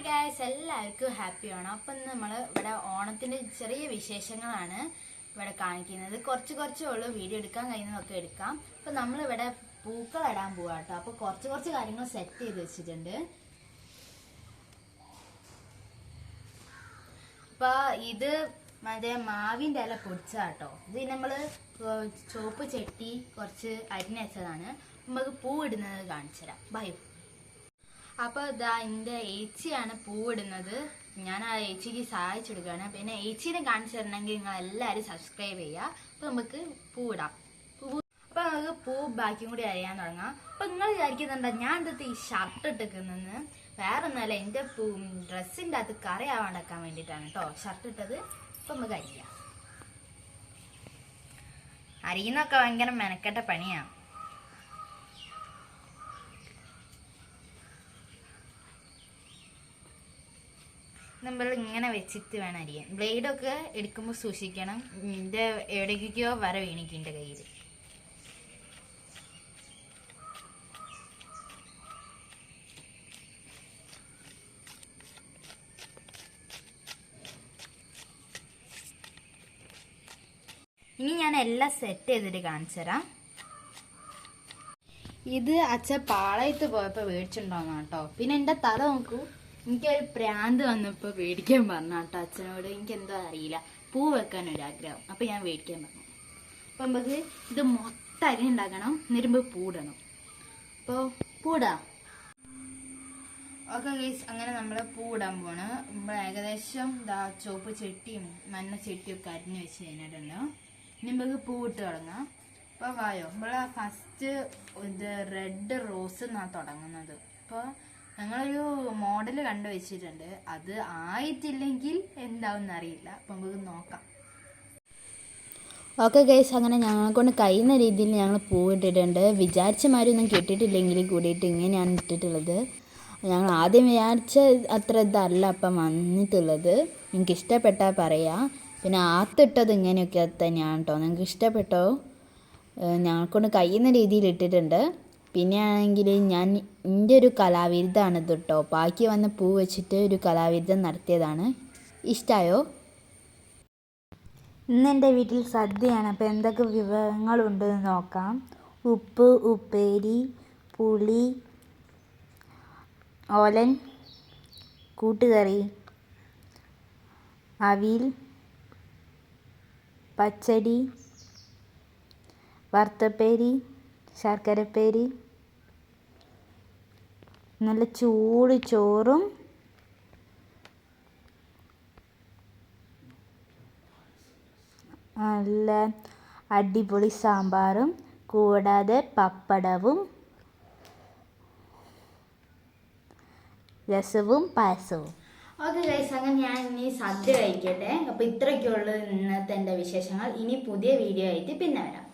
Hi guys എല്ലാവർക്കും happy Onam അപ്പം നമ്മൾ ഇവിടെ ഓണത്തിന്റെ ചെറിയ വിശേഷങ്ങളാണ് ഇവിടെ കാണിക്കുന്നത്. കുറച്ച് കുറച്ചേ ഉള്ളൂ. വീഡിയോ എടുക്കാൻ കഴിയുന്നതൊക്കെ എടുക്കാം. അപ്പം നമ്മളിവിടെ പൂക്കൾ ഇടാൻ പോവാ കേട്ടോ അപ്പോൾ കുറച്ച് കുറച്ച് കാര്യങ്ങൾ സെറ്റ് ചെയ്ത് വെച്ചിട്ടുണ്ട്. അപ്പോൾ ഇത് മറ്റേ മാവിന്റെ ഇല പൊടിച്ചാട്ടോ ഇത് നമ്മൾ ചോപ്പ് ചെട്ടി കുറച്ച് അരിഞ്ഞ വെച്ചതാണ്. നമുക്ക് പൂ ഇടുന്നത് കാണിച്ചു തരാം ബൈ അപ്പോൾ ഇതാ എന്റെ ഏച്ചിയാണ് പൂവിടുന്നത്. ഞാൻ ആ ഏച്ചിക്ക് സഹായിച്ചു കൊടുക്കുകയാണ്. പിന്നെ ഏച്ചീനെ കാണിച്ചു തരണമെങ്കിൽ നിങ്ങൾ എല്ലാരും സബ്സ്ക്രൈബ് ചെയ്യുക. അപ്പോൾ നമുക്ക് പൂവിടാം. അപ്പൊ അപ്പോൾ നമുക്ക് പൂ ബാക്കിയും കൂടി അറിയാൻ തുടങ്ങാം. അപ്പോൾ നിങ്ങൾ വിചാരിക്കുന്നുണ്ടോ ഞാൻ എന്തത് ഈ ഷർട്ട് ഇട്ടിരിക്കുന്നെന്ന് വേറെ ഒന്നുമല്ല എന്റെ പൂ ഡ്രസ്സിന്റെ അകത്ത് കറയാവാണ്ടാക്കാൻ വേണ്ടിയിട്ടാണ് കേട്ടോ ഷർട്ട് ഇട്ടത്. അപ്പോൾ നമുക്ക് അരിയാം. അരിയുന്നൊക്കെ ഭയങ്കര മെനക്കെട്ട പണിയാണ് നമ്മൾ ഇങ്ങനെ വെച്ചിട്ട് വേണം അരിയാൻ. ബ്ലേഡൊക്കെ എടുക്കുമ്പോൾ സൂക്ഷിക്കണം. ഇതിന്റെ എവിടേക്കോ വര വീണിക്കും എന്റെ കയ്യിൽ ഇനി ഞാൻ എല്ലാം സെറ്റ് ചെയ്തിട്ട് കാണിച്ചു തരാം. ഇത് അച്ഛൻ പാളയത്ത് പോയപ്പോൾ മേടിച്ചിട്ടുണ്ടോന്നാ കേട്ടോ പിന്നെ എന്റെ തല നോക്കൂ. എനിക്കൊരു പ്രാന്ത് വന്നപ്പോൾ മേടിക്കാൻ പറഞ്ഞ കേട്ടോ അച്ഛനോട്. എനിക്ക് എന്തോ അറിയില്ല. പൂ വെക്കാൻ ഒരു ആഗ്രഹം അപ്പോൾ ഞാൻ മേടിക്കാൻ പറഞ്ഞു. അപ്പം നമുക്ക് ഇത് മൊത്തം അരി ഉണ്ടാക്കണം. എന്നിരുമ്പോൾ പൂടണം. അപ്പോൾ പൂടാ. ഓക്കെ ഗൈസ് അങ്ങനെ നമ്മൾ പൂടാൻ പോണ്. നമ്മൾ ഏകദേശം ഇതാ ചുവപ്പ് ചെട്ടിയും മഞ്ഞ ചെട്ടിയും ഒക്കെ അരിഞ്ഞ് വെച്ച് കഴിഞ്ഞിട്ടുണ്ട്. ഇനി നമുക്ക് പൂട്ട് തുടങ്ങാം. അപ്പോൾ വായോ നമ്മൾ ഫസ്റ്റ് ഇത് റെഡ് റോസ് എന്നാണ് തുടങ്ങുന്നത്. അപ്പോൾ ഞങ്ങളൊരു മോഡൽ കണ്ടു വെച്ചിട്ടുണ്ട്. അത് ആയിട്ടില്ലെങ്കിൽ എന്താവും അറിയില്ല. അപ്പം നമുക്ക് നോക്കാം. ഓക്കെ ഗൈസ് അങ്ങനെ ഞങ്ങളെ കൊണ്ട് കഴിയുന്ന രീതിയിൽ ഞങ്ങൾ പൂവിട്ടിട്ടുണ്ട് വിചാരിച്ച മാതിരി ഒന്നും കിട്ടിയിട്ടില്ലെങ്കിൽ കൂടിയിട്ട് ഇങ്ങനെയാണ് ഇട്ടിട്ടുള്ളത്. ഞങ്ങൾ ആദ്യം വിചാരിച്ച അത്ര ഇതല്ല അപ്പം വന്നിട്ടുള്ളത്. നിങ്ങൾക്ക് ഇഷ്ടപ്പെട്ടാൽ പറയാം. പിന്നെ ആത്തിട്ടത് ഇങ്ങനെയൊക്കെ തന്നെയാണ് കേട്ടോ. നിങ്ങൾക്ക് ഇഷ്ടപ്പെട്ടോ? ഞങ്ങൾക്കൊണ്ട് കഴിയുന്ന രീതിയിൽ ഇട്ടിട്ടുണ്ട്. പിന്നെ ആണെങ്കിൽ ഞാൻ എന്റെ ഒരു കലാവിരുദ്ധമാണ് ഇത് കേട്ടോ ബാക്കി വന്ന പൂ വെച്ചിട്ട് ഒരു കലാവിരുദ്ധം നടത്തിയതാണ്. ഇഷ്ടമായോ ഇന്ന് എന്റെ വീട്ടിൽ സദ്യയാണ്. അപ്പോൾ എന്തൊക്കെ വിഭവങ്ങളുണ്ട് നോക്കാം. ഉപ്പ് ഉപ്പേരി പുളി ഓലൻ കൂട്ടുകറി അവിൽ പച്ചടി വറുത്തപ്പേരി ശർക്കരപ്പേരി. നല്ല ചൂട് ചോറും. നല്ല അടിപൊളി സാമ്പാറും കൂടാതെ പപ്പടവും. രസവും പായസവും. ഓക്കെ ഗൈസ് അങ്ങനെ ഞാൻ ഇനി സദ്യ കഴിക്കട്ടെ. അപ്പോൾ ഇത്രയ്ക്കുള്ളത് ഇന്നത്തെ എന്റെ വിശേഷങ്ങൾ. ഇനി പുതിയ വീഡിയോ ആയിട്ട് പിന്നെ വരാം.